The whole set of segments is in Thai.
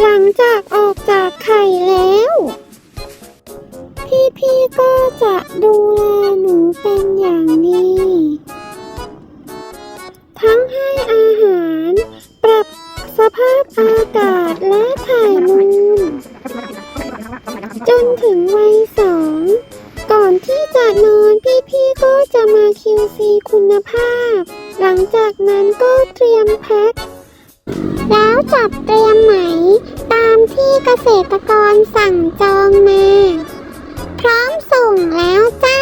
หลังจากออกจากไข่แล้ว พี่ๆก็จะดูแลหนูเป็นอย่างดีทั้งให้อาหาร ปรับสภาพอากาศและถ่ายมูล จนถึงวัยสอง ก่อนที่จะนอนพี่ๆก็จะมา QC คุณภาพ หลังจากนั้นก็เตรียมแพ็ค จัดเตรียมไหม ตามที่เกษตรกรสั่งจองมา พร้อมส่งแล้วจ้า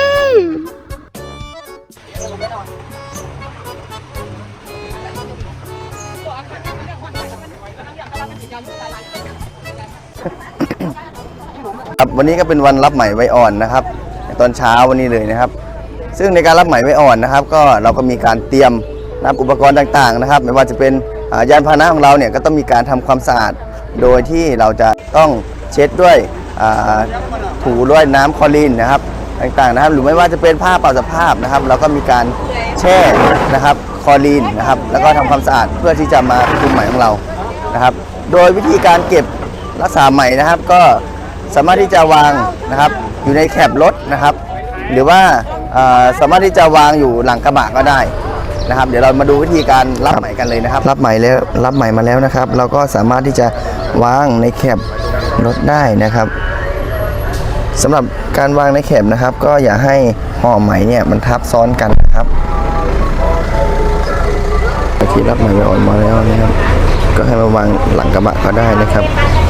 ครับวันนี้ก็เป็นวันรับไหมไว้อ่อนนะครับ ตอนเช้าวันนี้เลยนะครับ ซึ่งในการรับไหมไว้อ่อนนะครับ ก็เราก็มีการเตรียมนะครับอุปกรณ์ต่างๆนะครับ ไม่ว่าจะเป็น ยานพาหนะของเราเนี่ยก็ต้องมีการทำความสะอาด โดยที่เราจะต้องเช็ดด้วยถูด้วยน้ำคลอรีนนะครับต่างๆนะครับ หรือไม่ว่าจะเป็นผ้าเป่าสภาพนะครับ เราก็มีการแช่นะครับคลอรีนนะครับ แล้วก็ทำความสะอาดเพื่อที่จะมาคุมไหมของเรานะครับ โดยวิธีการเก็บรักษาไหมนะครับ ก็สามารถที่จะวางนะครับ อยู่ในแคปรถนะครับ หรือว่าสามารถที่จะวางอยู่หลังกระบะก็ได้ นะครับ เดี๋ยวเรามาดูวิธีการรับไหม่กันเลยนะครับ รับไหม่แล้วรับไหม่มาแล้วนะครับ เราก็สามารถที่จะวางในแคปรถได้นะครับสำหรับการวางในแคปนะครับ ก็อย่าให้ห่อไหมเนี่ยมันทับซ้อนกันนะครับที่รับไหมไปอ่อนมาแล้วนะครับก็ให้มาวางหลังกระบะก็ได้นะครับ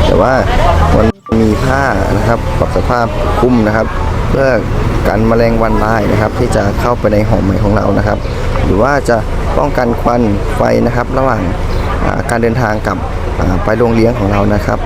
แต่ว่ามัน มีผ้านะครับปรับสภาพคุ้มนะครับ เพื่อกันแมลงวันลายนะครับ ที่จะเข้าไปในห่อใหม่ของเรานะครับ หรือว่าจะป้องกันควันไฟนะครับ ระหว่างการเดินทางกับไปโรงเลี้ยงของเรานะครับ